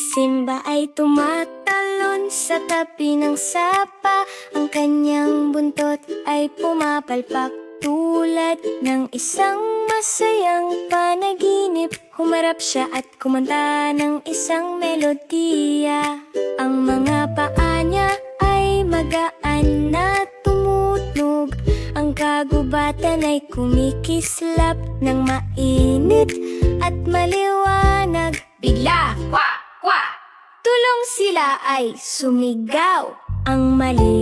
Simba ay tumatalon sa tabi ng sapa. Ang kanyang buntot ay pumapalpak Tulad ng isang masayang panaginip. Humarap siya at kumanta ng isang melodiya. Ang mga paa niya ay magaan na tumutunog Ang kagubatan ay kumikislap ng mainit at maliwanag. Bigla, Tulong sila ay sumigaw. Ang malilit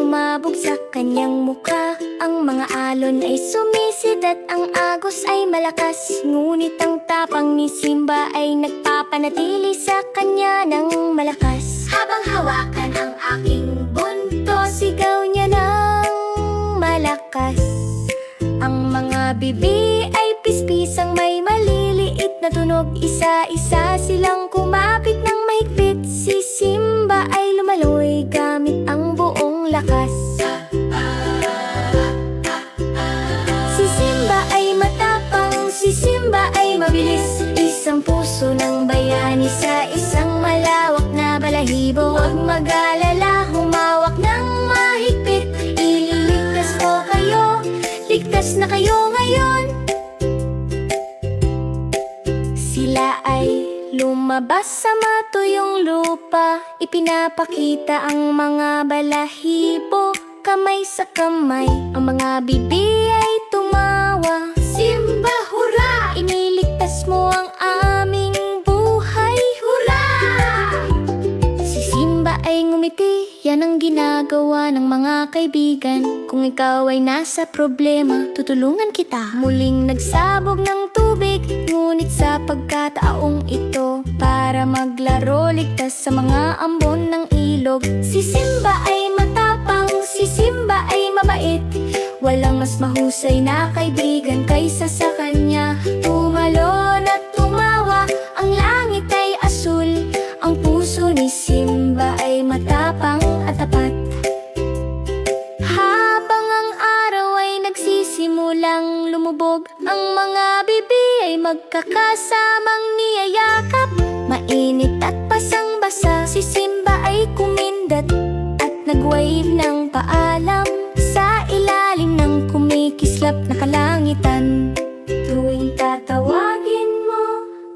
sumabog sa kanyang mukha. Ang mga alon ay sumisid at ang agos ay malakas. Ngunit ang tapang ni Simba ay nagpapanatili sa kanya ng malakas. Habang hawakan ang aking bunto Sigaw niya ng malakas. Ang mga bibi ay pispisang may maliliit na tunog. Isa-isa silang kumapit ng mahigpit. Si lakas Si Simba ay matapang, si Simba ay mabilis. Isang puso ng bayani sa isang malawak na balahibo. Huwag mag-alala, lumabas sa matuyong lupa Ipinapakita ang mga balahibo Kamay sa kamay Ang mga bibi ay tumawa Simba, hurra! Iniligtas mo ang aming buhay, hurra! Si Simba ay ngumiti Yan ang ginagawa ng mga kaibigan. Kung ikaw ay nasa problema Tutulungan kita. Muling nagsabog ng tubig Ngunit sa pagkataong ito Para maglaro ligtas sa mga ambon ng ilog. Si Simba ay matapang Si Simba ay mabait. Walang mas mahusay na kaibigan kaysa sa kanya. Tumalon at tulog Ang mga bibi ay magkakasamang niyayakap. Mainit at pasang-basa Si Simba ay kumindat At nag-wave ng paalam Sa ilalim ng kumikislap na kalangitan. Tuwing tatawagin mo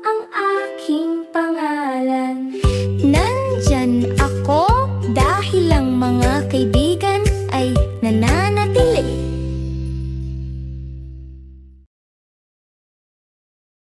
ang aking pangalan. Nandyan ako dahil ang mga kaibigan ay nanay.